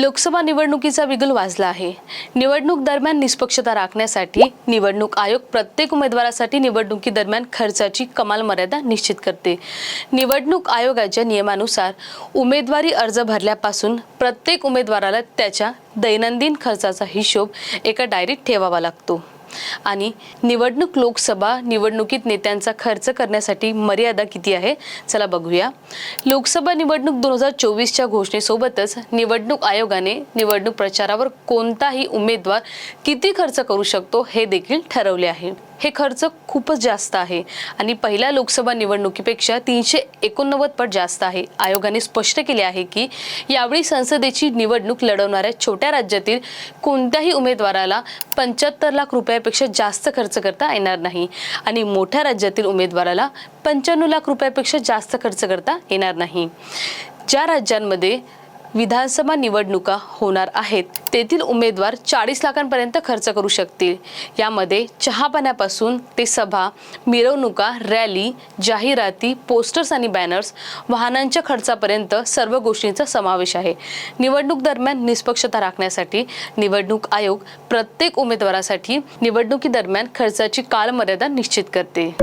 लोकसभा निवडणुकीचा बिगुल वाजला आहे. निवडणूक दरम्यान निष्पक्षता राखण्यासाठी निवडणूक आयोग प्रत्येक उमेदवारासाठी निवडणुकी दरम्यान खर्चाची कमाल मर्यादा निश्चित करते. निवडणूक आयोगाच्या नियमानुसार उमेदवारी अर्ज भरल्यापासून प्रत्येक उमेदवाराला त्याच्या दैनंदिन खर्चाचा हिशोब एका डायरीत ठेवावा लागतो. आणि निवडणूक लोकसभा निवडणुकीत नेत्यांचा खर्च करण्यासाठी मर्यादा किती आहे? चला बघूया. लोकसभा निवडणूक दोन हजार चोवीसच्या घोषणेसोबतच निवडणूक आयोगाने निवडणूक प्रचारावर कोणताही उमेदवार किती खर्च करू शकतो हे देखील ठरवले आहे. हे खर्च खूपच जास्त आहे. आणि पहिल्या लोकसभा निवडणुकीपेक्षा तीनशे एकोणनव्वद पट जास्त आहे. आयोगाने स्पष्ट केले आहे की यावेळी संसदेची निवडणूक लढवणाऱ्या छोट्या राज्यातील कोणत्याही उमेदवाराला पंच्याहत्तर लाख रुपयापेक्षा जास्त खर्च करता येणार नाही. आणि मोठ्या राज्यातील उमेदवाराला पंच्याण्णव लाख रुपयापेक्षा जास्त खर्च करता येणार नाही. ज्या राज्यांमध्ये विधानसभा निवडणुका होणार आहेत. तेथील उमेदवार चाळीस लाखांपर्यंत खर्च करू शकतील. यामध्ये चहापाण्यापासून ते सभा मिरवणुका रॅली जाहिराती पोस्टर्स आणि बॅनर्स वाहनांच्या खर्चापर्यंत सर्व गोष्टींचा समावेश आहे. निवडणूक दरम्यान निष्पक्षता राखण्यासाठी निवडणूक आयोग प्रत्येक उमेदवारासाठी निवडणुकीदरम्यान खर्चाची कालमर्यादा निश्चित करते.